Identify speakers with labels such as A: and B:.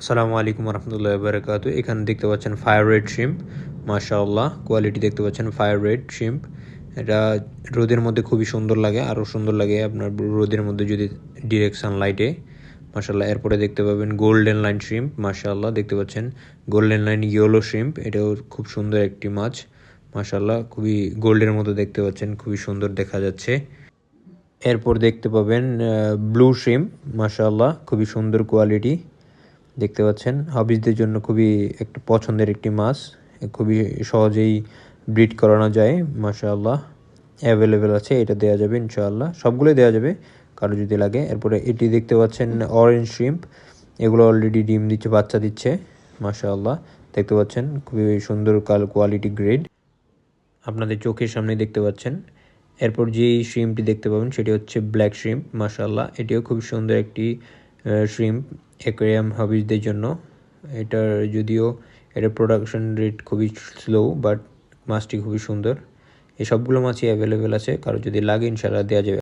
A: আসসালামু আলাইকুম রহমতুল্লাহ বারকাত এখানে দেখতে পাচ্ছেন ফায়ার রেড শিম্প মাশাআল্লাহ। কোয়ালিটি দেখতে পাচ্ছেন ফায়ার রেড শিম্প এটা রোদের মধ্যে খুবই সুন্দর লাগে, আরও সুন্দর লাগে আপনার রোদের মধ্যে যদি ডিরেক্ট সানলাইটে মাশাল্লাহ এরপরে দেখতে পাবেন গোল্ডেন লাইন শ্রিম্প মাশাল্লাহ দেখতে পাচ্ছেন গোল্ডেন লাইন ইয়েলো শ্রিম্প এটাও খুব সুন্দর একটি মাছ। মাশাল্লাহ খুবই গোল্ডের মতো দেখতে পাচ্ছেন, খুবই সুন্দর দেখা যাচ্ছে। এরপর দেখতে পাবেন ব্লু শ্রিম্প মাশাল্লাহ খুবই সুন্দর কোয়ালিটি দেখতে পাচ্ছেন। হবিজদের জন্য খুবই একটা পছন্দের একটি মাছ। খুবই সহজেই ব্রিড করানো যায়, মাশাআল্লাহ। অ্যাভেলেবেল আছে, এটা দেওয়া যাবে ইনশাআল্লাহ। সবগুলোই দেওয়া যাবে, কারও যদি লাগে। এরপরে এটি দেখতে পাচ্ছেন অরেঞ্জ শ্রিম্প এগুলো অলরেডি ডিম দিচ্ছে, বাচ্চা দিচ্ছে, মাশাআল্লাহ। দেখতে পাচ্ছেন, খুবই সুন্দর কাল কোয়ালিটি গ্রেড আপনাদের চোখের সামনে দেখতে পাচ্ছেন। এরপর যেই শ্রিমটি দেখতে পাবেন, সেটি হচ্ছে ব্ল্যাক শ্রিম্প মাশাআল্লাহ। এটিও খুব সুন্দর একটি শ্রিম্প অ্যাকোয়ারিয়াম হবিজদের জন্য। এটার যদিও এটার প্রোডাকশন রেট খুবই স্লো বাট মাছটি খুবই সুন্দর। এই সবগুলো মাছই অ্যাভেলেবেল আছে। কারও যদি লাগে, ইনশাআল্লাহ দেওয়া যাবে।